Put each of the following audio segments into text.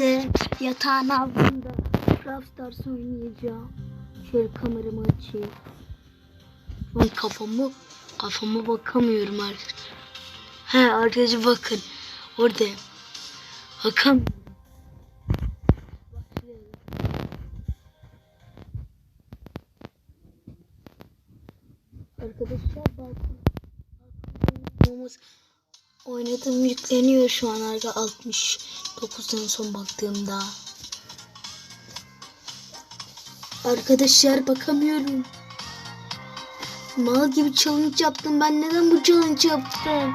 işte yatağın altında Brawl Stars oynayacağım. Şöyle kameramı açayım. Ben kafamı kafama bakamıyorum artık. He arkadaşlar bakın. Orada. Bakam. Arkadaşlar bakın. Balkonumuz Oynadım yükleniyor şu an arka 69'dan son baktığımda. Arkadaşlar bakamıyorum. Mal gibi challenge yaptım. Ben neden bu challenge yaptım?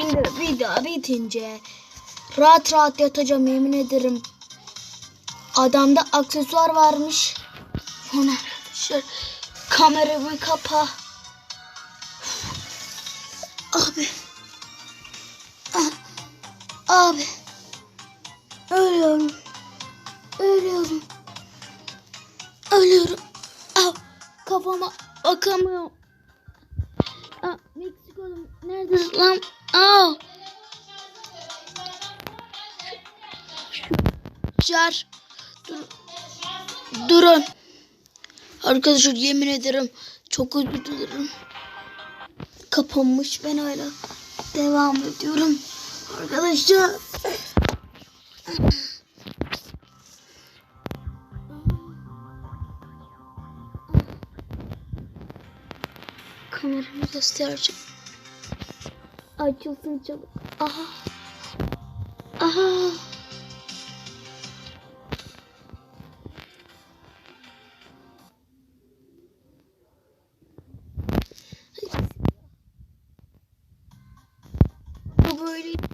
Şimdi video bitince rahat rahat yatacağım yemin ederim. Adamda aksesuar varmış. Sonra arkadaşlar kameramı kapa. Abi. Abi. Ölüyorum. Ölüyorum. Ölüyorum. Ah, kafama bakamıyorum. Ah, Meksiko'da neredesin lan? Ah. Jar. Dur. Durun. Arkadaşlar yemin ederim çok özür dilerim. Kapanmış ben hala devam ediyorum. Arkadaşlar. Kameramı göstereceğim. Açılsın çabuk. Aha. Aha. Bu böyle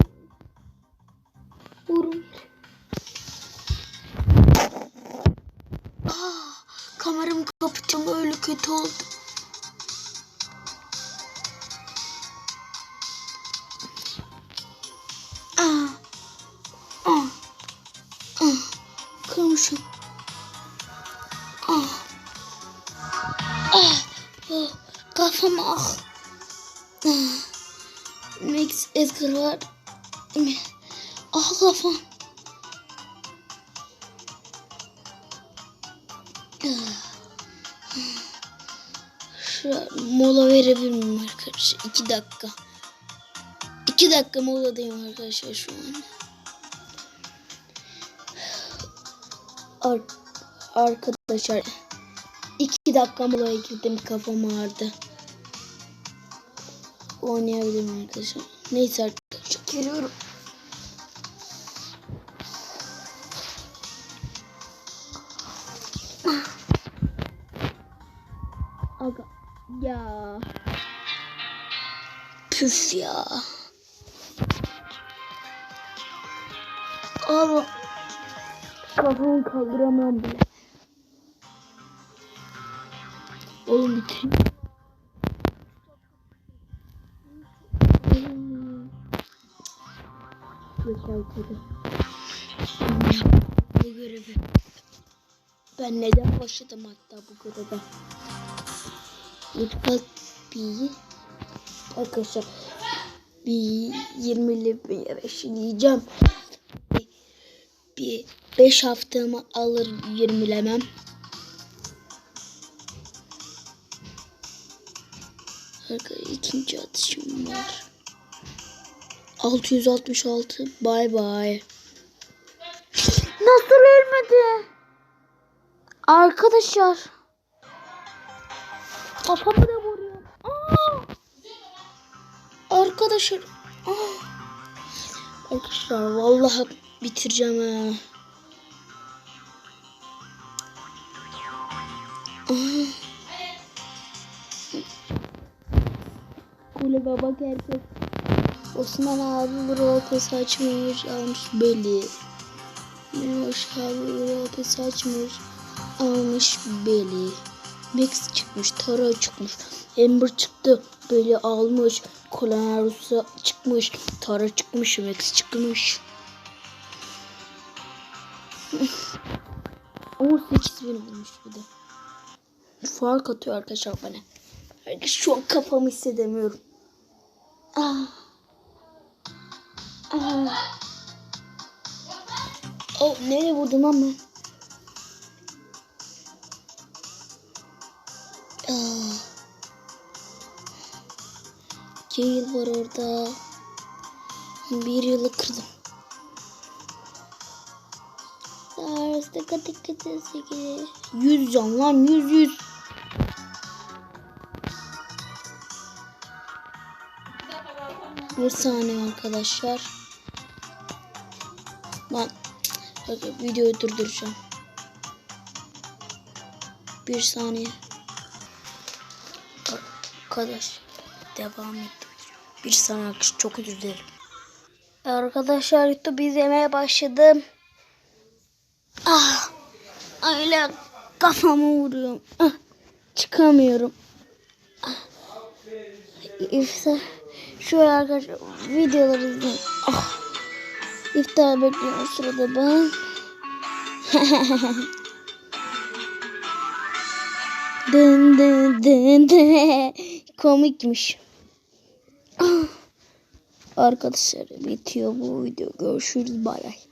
kötü oldu. Aa, aa, aa, kırmışım. Ah, ah, kafam ah. ah. Max Edgar var. Ah kafam. Şu mola verebilir miyim arkadaşlar? İki dakika. İki dakika moladayım arkadaşlar şu an. Ar arkadaşlar iki dakika molaya girdim kafam ağrıdı. Oynayabilirim arkadaşlar. Neyse arkadaşlar geliyorum. Ya. Püf ya. Abi kafamı kaldıramam bile. Oğlum bitir. Yaşaltıda. Bu görevi. Ben neden başladım hatta bu göreve? Mutfak bir arkadaşlar bir 20'li bir başlayacağım. Bir, bir 5 haftamı alır 20'lemem. Arkadaşlar ikinci atışım var. 666 bay bay. Nasıl ölmedi? Arkadaşlar. Kafamı da vuruyor. Arkadaşlar. Aa! Arkadaşlar vallahi bitireceğim ha. Kule baba herkes. Osman abi bir rotası açmış almış belli. Minoş abi bir rotası açmış almış belli. Max çıkmış, Tara çıkmış, Ember çıktı, böyle almış, Colonarus'a çıkmış, Tara çıkmış, Max çıkmış. 18 bin olmuş bir de. Fark atıyor arkadaşlar bana. Herkes şu an kafamı hissedemiyorum. Ah. Ah. Oh nereye vurdum lan Gale var orada. Bir yılı kırdım. Ders dikkat dikkat dikkat. Yüz can lan yüz yüz. Bir saniye arkadaşlar. Lan bakın videoyu durduracağım. Bir saniye. Arkadaş devam et. Bir arkadaşlar çok özür dilerim. Arkadaşlar YouTube izlemeye başladım. Ah, öyle kafamı vuruyorum. Ah, çıkamıyorum. Ah. İftar. Şöyle arkadaşlar videoları izleyin. Ah. İftar bekliyorum sırada ben. dın dın dın dın. Komikmiş. Arkadaşlar bitiyor bu video. Görüşürüz. Bay bay.